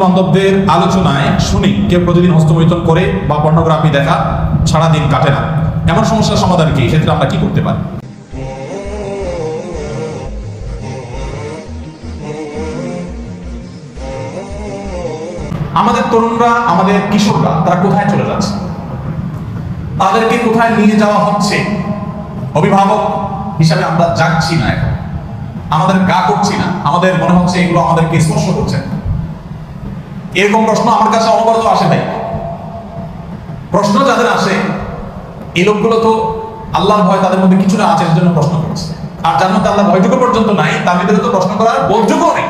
বন্ধু বান্ধবদের আলোচনায় শুনি কেউ প্রতিদিন হস্তমৈথন করে বা পর্নোগ্রাফি দেখা সারা দিন কাটে না। এমন সমস্যার সমাধান কি? ক্ষেত্রে আমরা কি করতে পারি? আমাদের তরুণরা, আমাদের কিশোররা, তারা কোথায় চলে যাচ্ছে? তাদেরকে কোথায় নিয়ে যাওয়া হচ্ছে? অভিভাবক হিসাবে আমরা যাচ্ছি না এখন। আমাদের গা করছি না। আমাদের মনে হচ্ছে এগুলো আমাদেরকে স্পর্শ করছে না। এরকম প্রশ্ন আমার কাছে অনবরত আসে নাই। প্রশ্ন যাদের আসে এই লোকগুলো তো আল্লাহর ভয় তাদের মধ্যে কিছুটা আছে এর জন্য প্রশ্ন করছে। আর যার মধ্যে আল্লাহ ভয়টুকু পর্যন্ত নাই তার ভিতরে তো প্রশ্ন করার বোধযোগ্য নেই।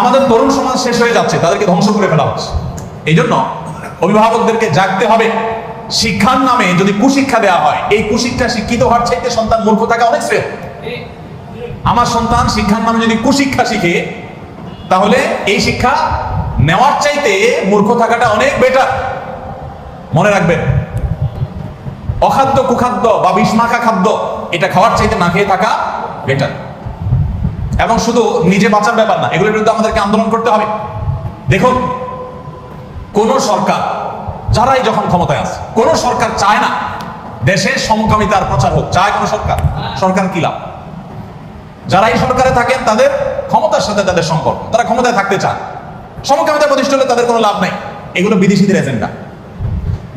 আমাদের তরুণ সমাজ শেষ হয়ে যাচ্ছে তাদেরকে ধ্বংস করে ফেলা হচ্ছে। এই জন্য অভিভাবকদেরকে জাগতে হবে। শিক্ষার নামে যদি কুশিক্ষা দেওয়া হয় এই কুশিক্ষা শিক্ষিত হওয়ার চাইতে সন্তান মূর্খ থাকা অনেক শ্রেয়। আমার সন্তান শিক্ষার নামে যদি কুশিক্ষা শিখে তাহলে এই শিক্ষা নেওয়ার চাইতে মূর্খ থাকাটা অনেক বেটার মনে রাখবেন। অখাদ্য, কুখাদ্য বা বিষমাখা খাদ্য, এটা খাওয়ার চাইতে না খেয়ে থাকা বেটার এবং শুধু নিজে বাঁচার ব্যাপার না, এগুলোর বিরুদ্ধে আমাদেরকে আন্দোলন করতে হবে। দেখুন, কোন সরকার, যারাই যখন ক্ষমতায় আছে, কোন সরকার চায় না দেশে সমকামিতার প্রচার হোক। চায় কোন সরকার? সরকার কি লাভ? যারা এই সরকারে থাকেন, তাদের ক্ষমতার সাথে তাদের সম্পর্ক। তারা ক্ষমতায় থাকতে চান সমকামিতা প্রতিষ্ঠা হলে তাদের কোনো লাভ নাই। এগুলো বিদেশিদের এজেন্ডা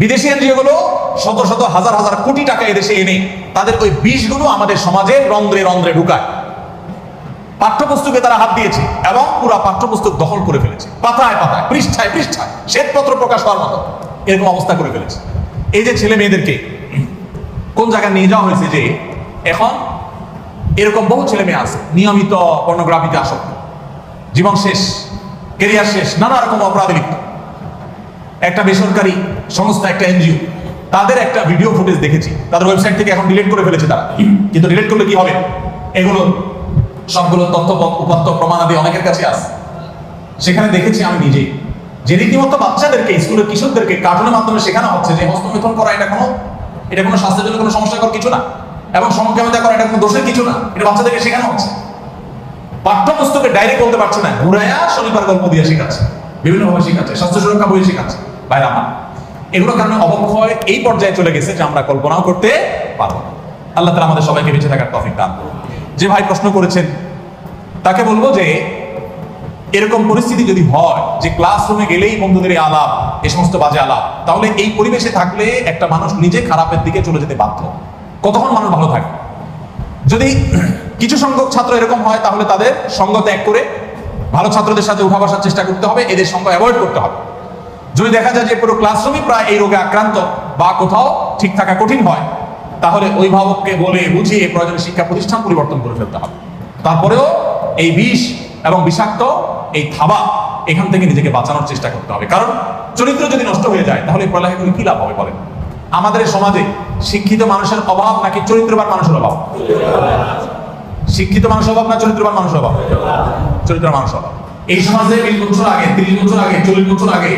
বিদেশি এনজিও গুলো শত শত হাজার হাজার কোটি টাকা এদেশে এনে তাদের ওই বিষগুলো আমাদের সমাজে রন্ধ্রে রন্ধ্রে ঢুকায়। পাঠ্যপুস্তকে তারা হাত দিয়েছে এবং পুরা পাঠ্যপুস্তক দখল করে ফেলেছে। পাতায় পাতায়, পৃষ্ঠায় পৃষ্ঠায় শ্বেতপত্র প্রকাশ হওয়ার মতো এরকম অবস্থা করে ফেলেছে। এই যে ছেলে মেয়েদেরকে, কোন জায়গায় নিয়ে যাওয়া হয়েছে যে এখন এরকম বহু ছেলে মেয়ে আছে, নিয়মিত পর্নোগ্রাফিতে আসক্ত। জীবন শেষ কেরিয়ার শেষ, নানা রকম অপরাধে লিপ্ত। একটা বেসরকারি সংস্থা, একটা এনজিও, তাদের একটা ভিডিও ফুটেজ দেখেছি। তাদের ওয়েবসাইট থেকে এখন ডিলিট করে ফেলেছে তারা। কিন্তু ডিলিট করলে কি হবে? এগুলো সবগুলো তথ্য, উপাত্ত, প্রমাণাদি অনেকের কাছে আছে। সেখানে দেখেছি আমি নিজেই। যে রীতিমতো বাচ্চাদেরকে স্কুলের কিশোরদেরকে কার্টুনের মাধ্যমে শেখানো হচ্ছে যে হস্তমিথন করা এটা কোনো এটা কোনো স্বাস্থ্যের জন্য কোনো সমস্যাকর কিছু না। এবং সমকামিতা করা এটা কোনো দোষের কিছু না। এটা বাচ্চাদেরকে শেখানো হচ্ছে। পাঠ্যপুস্তকে ডাইরেক্ট বলতে পারছে না, ঘুরাইয়া শনিবার গল্প দিয়ে শেখাচ্ছে। বিভিন্ন ভাবে শেখাচ্ছে স্বাস্থ্য সুরক্ষা বই শেখাচ্ছে। বাইরে আমার এগুলো কারণে অবক্ষয় এই পর্যায়ে চলে গেছে যে আমরা কল্পনাও করতে পারব। আল্লাহ তালা আমাদের সবাইকে বেঁচে থাকার তফিক দান করুন। যে ভাই প্রশ্ন করেছেন, তাকে বলব যে, এরকম পরিস্থিতি যদি হয়, যে ক্লাসরুমে গেলেই বন্ধুদের এই আলাপ এই সমস্ত বাজে আলাপ, তাহলে এই পরিবেশে থাকলে একটা মানুষ নিজে খারাপের দিকে চলে যেতে বাধ্য। কতক্ষণ মানুষ ভালো থাকে? যদি কিছু সংখ্যক ছাত্র এরকম হয়, তাহলে তাদের সঙ্গ ত্যাগ করে ভালো ছাত্রদের সাথে উঠা বসার চেষ্টা করতে হবে, এদের সঙ্গ অ্যাভয়েড করতে হবে। যদি দেখা যায় যে পুরো ক্লাসরুমই প্রায় এই রোগে আক্রান্ত বা কোথাও ঠিক থাকা কঠিন হয়, তাহলে অভিভাবককে বলে বুঝিয়ে প্রয়োজনে শিক্ষা প্রতিষ্ঠান পরিবর্তন করে ফেলতে হবে। তারপরেও এই বিষ এবং বিষাক্ত এই থাবা এখান থেকে নিজেকে বাঁচানোর চেষ্টা করতে হবে। কারণ চরিত্র যদি নষ্ট হয়ে যায়, তাহলে পড়ালেখা করে কি লাভ হবে বলেন? আমাদের সমাজে শিক্ষিত মানুষের অভাব নাকি চরিত্রবান মানুষের অভাব? শিক্ষিত মানুষের অভাব না চরিত্রবান মানুষের অভাব? চরিত্র মানুষের অভাব। এই সমাজে বিশ বছর আগে, ত্রিশ বছর আগে, চল্লিশ বছর আগে